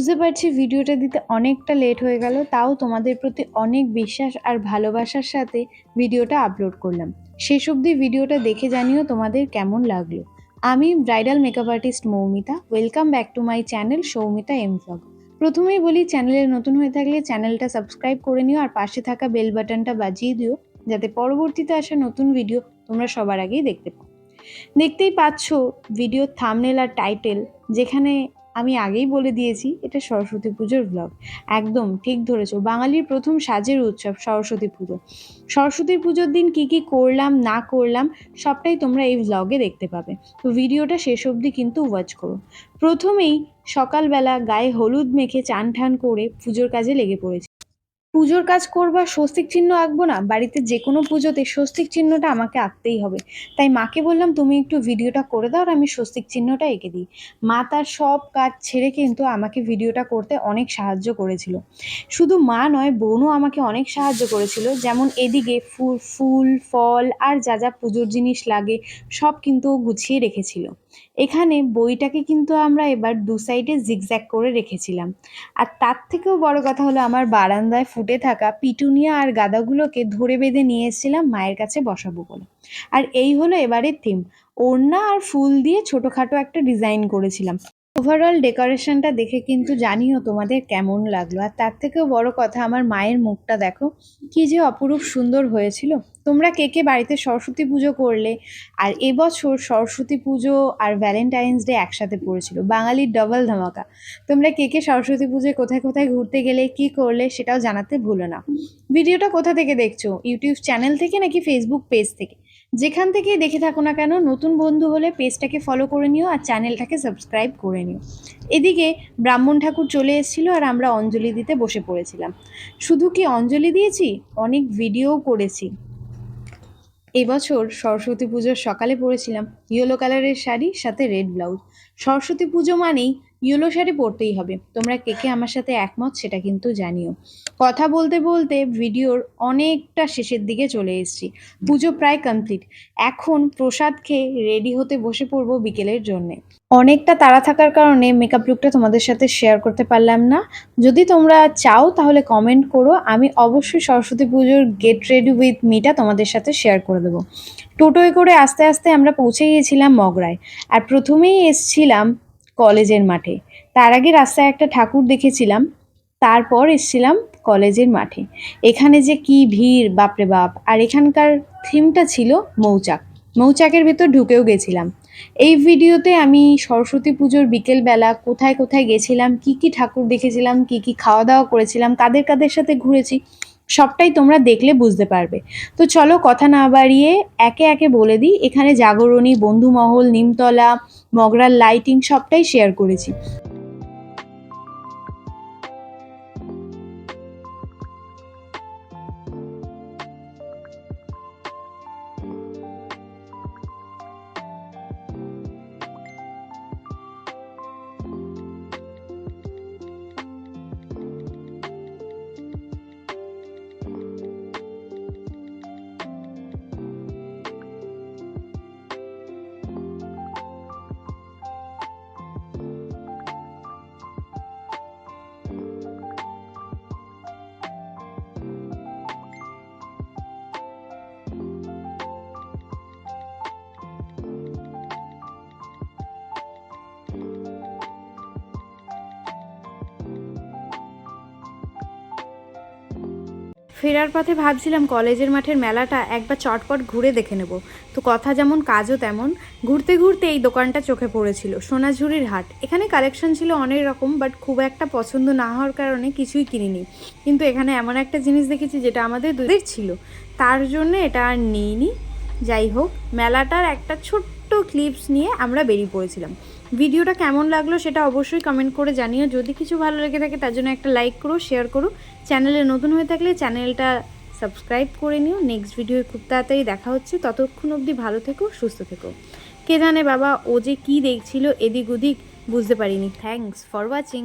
বুঝতে পারছি ভিডিওটা দিতে অনেকটা লেট হয়ে গেল, তাও তোমাদের প্রতি অনেক বিশ্বাস আর ভালোবাসার সাথে ভিডিওটা আপলোড করলাম। শেষ অবধি ভিডিওটা দেখে জানিও তোমাদের কেমন লাগল। আমি bridal makeup artist Moumita welcome back to my channel Soumita M vlog প্রথমেই বলি চ্যানেলে নতুন হয়ে থাকলে চ্যানেলটা সাবস্ক্রাইব করে নিও আর পাশে থাকা বেল বাটনটা বাজিয়ে দিও, যাতে পরবর্তীতে আসা নতুন ভিডিও তোমরা সবার আগেই দেখতে পাও। দেখতেই পাচ্ছ ভিডিও থামনেল আর টাইটেল যেখানে আমি আগেই বলে দিয়েছি, এটা সরস্বতী পুজোর ব্লগ একদম ঠিক ধরেছ, বাঙালির প্রথম সাজের উৎসব সরস্বতী পুজো। সরস্বতী পুজোর দিন কি কি করলাম, না করলাম, সবটাই তোমরা এই ব্লগে দেখতে পাবে। তো ভিডিওটা শেষ অবধি কিন্তু ওয়াচ করো। প্রথমেই সকালবেলা গায়ে হলুদ মেখে চান ঠান করে পুজোর কাজে লেগে পড়েছি। পুজোর কাজ করবার স্বস্তিক চিহ্ন আঁকবো না। বাড়িতে যে কোনো পুজোতে স্বস্তিক চিহ্নটা আমাকে আঁকতেই হবে। তাই মাকে বললাম, তুমি একটু ভিডিওটা করে দাও আর আমি স্বস্তিক চিহ্নটা এঁকে দিই। মা তার সব কাজ ছেড়ে কিন্তু আমাকে ভিডিওটা করতে অনেক সাহায্য করেছিল। শুধু মা নয়, বোনও আমাকে অনেক সাহায্য করেছিল। যেমন এদিকে ফুল ফুল, ফল আর যা যা পুজোর জিনিস লাগে সব কিন্তু গুছিয়ে রেখেছিল। এখানে বইটাকে কিন্তু আমরা এবার দু সাইডে জিগজ্যাগ করে রেখেছিলাম। আর তার থেকেও বড় কথা হলো আমার বারান্দায় ফুটে থাকা পিটুনিয়া আর গাদাগুলোকে ধরে বেঁধে নিয়ে এসেছিলাম মায়ের কাছে বসাবো বলে। আর এই হলো এবারের থিম ওড়না আর ফুল দিয়ে ছোটোখাটো একটা ডিজাইন করেছিলাম। ওভারঅল ডেকোরেশনটা দেখে কিন্তু জানিও তোমাদের কেমন লাগল। আর তার থেকেও বড় কথা, আমার মায়ের মুখটা দেখো, কি যে অপরূপ সুন্দর হয়েছিল। তোমরা কে কে বাড়িতে সরস্বতী পুজো করলে? আর এবছর সরস্বতী পুজো আর ভ্যালেন্টাইন্স ডে একসাথে পড়েছিল। বাঙালির ডবল ধামাকা। তোমরা কে কে সরস্বতী পুজোয় কোথায় কোথায় ঘুরতে গেলে, কি করলে সেটাও জানাতে ভুলো না। ভিডিওটা কোথা থেকে দেখছ? ইউটিউব চ্যানেল থেকে নাকি ফেসবুক পেজ থেকে? যেখান থেকেই দেখে থাকো না কেন, নতুন বন্ধু হলে পেজটাকে ফলো করে নিও আর চ্যানেলটাকে সাবস্ক্রাইব করে নিও। এদিকে ব্রাহ্মণ ঠাকুর চলে এসেছিল আর আমরা অঞ্জলি দিতে বসে পড়েছিলাম। শুধু কি অঞ্জলি দিয়েছি? অনেক ভিডিও করেছি। এবছর সরস্বতী পুজোর সকালে পরেছিলাম ইয়েলো কালারের শাড়ি সাথে রেড ব্লাউজ সরস্বতী পুজো মানেই ইয়েলো শাড়ি পরতেই হবে। তোমরা কে কে আমার সাথে একমত সেটা কিন্তু জানিও। কথা বলতে বলতে ভিডিওর অনেকটা শেষের দিকে চলে এসেছি। পুজো প্রায় কমপ্লিট এখন প্রসাদ খেয়ে রেডি হতে বসে পড়ব বিকেলের জন্যে। অনেকটা তাড়া থাকার কারণে মেকআপ লুকটা তোমাদের সাথে শেয়ার করতে পারলাম না। যদি তোমরা চাও তাহলে কমেন্ট করো। আমি অবশ্যই সরস্বতী পুজোর গেট রেডি উইথ মিটা তোমাদের সাথে শেয়ার করে দেবো। টোটোয় করে আস্তে আস্তে আমরা পৌঁছে গিয়েছিলাম মগরায়। আর প্রথমেই এসছিলাম কলেজের মাঠে। তার আগে রাস্তায় একটা ঠাকুর দেখেছিলাম, তারপর এসছিলাম কলেজের মাঠে। এখানে যে কি ভিড়, বাপরে বাপ! আর এখানকার থিমটা ছিল মৌচাক। মৌচাকের ভেতর ঢুকেও গেছিলাম। এই ভিডিওতে আমি সরস্বতী পুজোর বিকেলবেলা কোথায় কোথায় গেছিলাম, কি কি ঠাকুর দেখেছিলাম, কি কি খাওয়া দাওয়া করেছিলাম, কাদের কাদের সাথে ঘুরেছি সবটাই তোমরা দেখলে বুঝতে পারবে। তো চলো কথা না বাড়িয়ে একে একে বলে দিই, এখানে জাগরণী, বন্ধুমহল, নিমতলা, মগরার লাইটিং সবটাই শেয়ার করেছি। ফেরার পথে ভাবছিলাম কলেজের মাঠের মেলাটা একবার চটপট ঘুরে দেখে নেব। তো কথা যেমন, কাজও তেমন। ঘুরতে ঘুরতে এই দোকানটা চোখে পড়েছিল, সোনাঝুরির হাট। এখানে কালেকশন ছিল অনেক রকম বাট খুব একটা পছন্দ না হওয়ার কারণে কিছুই কিনিনি। কিন্তু এখানে এমন একটা জিনিস দেখেছি যেটা আমাদের দুধের ছিল। তার জন্য এটা আর নিইনি। যাই হোক, মেলাটার একটা ছোট্ট ক্লিপস নিয়ে আমরা বেরিয়ে পড়েছিলাম। ভিডিওটা কেমন লাগল সেটা অবশ্যই কমেন্ট করে জানিও। যদি কিছু ভালো লেগে থাকে তার জন্য একটা লাইক করো শেয়ার করো। চ্যানেলে নতুন হয়ে থাকলে চ্যানেলটা সাবস্ক্রাইব করে নিও। নেক্সট ভিডিও খুব তাড়াতাড়ি দেখা হচ্ছে। ততক্ষণ অবধি ভালো থেকো, সুস্থ থেকো। কে জানে বাবা ও যে কী দেখছিল এদিক ওদিক বুঝতে পারিনি। Thanks for watching